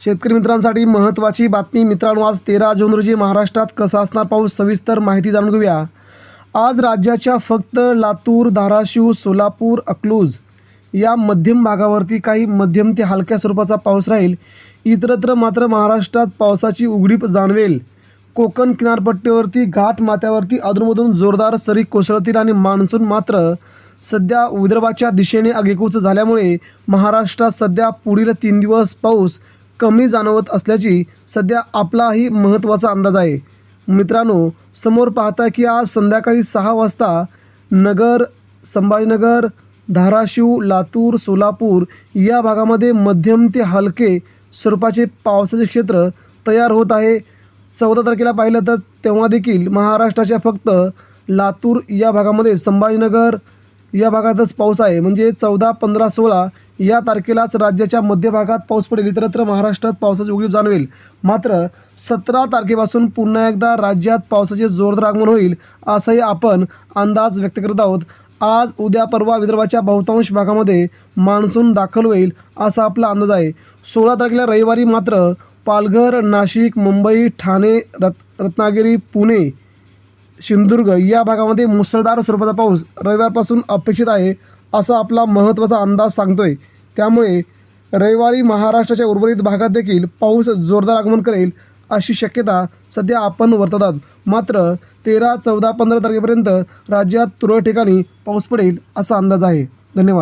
शेतकरी मित्रांसाठी महत्त्वाची बातमी. मित्रांनो आज तेरा जून रोजी महाराष्ट्रात कसा असणार पाऊस? सविस्तर माहिती जाणून घेऊया. आज राज्याच्या फक्त लातूर धाराशिव सोलापूर अकलूज या मध्यम भागावरती काही मध्यम ते हलक्या स्वरूपाचा पाऊस राहील. इतरत्र मात्र महाराष्ट्रात पावसाची उघडीप जाणवेल. कोकण किनारपट्टीवरती घाट माथ्यावरती अधूनमधून जोरदार सरी कोसळतील आणि मान्सून मात्र सध्या विदर्भाच्या दिशेने आगेकूच झाल्यामुळे महाराष्ट्रात सध्या पुढील तीन दिवस पाऊस कमी जाणवत असल्याची सध्या आपलाही महत्त्वाचा अंदाज आहे. मित्रांनो समोर पाहता की आज संध्याकाळी सहा वाजता नगर संभाजीनगर धाराशिव लातूर सोलापूर या भागामध्ये मध्यम ते हलके स्वरूपाचे पावसाचे क्षेत्र तयार होत आहे. चौदा तारखेला पाहिलं तर तेव्हा देखील महाराष्ट्राच्या फक्त लातूर या भागामध्ये संभाजीनगर या भागातच पाऊस आहे. म्हणजे चौदा पंधरा सोळा या तारखेलाच राज्याच्या मध्य भागात पाऊस पडेल. इतरत्र महाराष्ट्रात पावसाची उगीप जाणवेल. मात्र सतरा तारखेपासून पुन्हा एकदा राज्यात पावसाचे जोरदार आगमन होईल असाही आपण अंदाज व्यक्त करत आहोत. आज उद्या परवा विदर्भाच्या बहुतांश भागामध्ये मान्सून दाखल होईल असा आपला अंदाज आहे. सोळा तारखेला रविवारी मात्र पालघर नाशिक मुंबई ठाणे रत रत्नागिरी पुणे सिंधुदुर्ग या भागामध्ये मुसळधार स्वरूपाचा पाऊस रविवारपासून अपेक्षित आहे असा आपला महत्त्वाचा अंदाज सांगतोय. त्यामुळे रविवारी महाराष्ट्राच्या उर्वरित भागात देखील पाऊस जोरदार आगमन करेल अशी शक्यता सध्या आपण वर्तवतात मात्र तेरा चौदा पंधरा तारखेपर्यंत राज्यात तुरळक ठिकाणी पाऊस पडेल असा अंदाज आहे. धन्यवाद.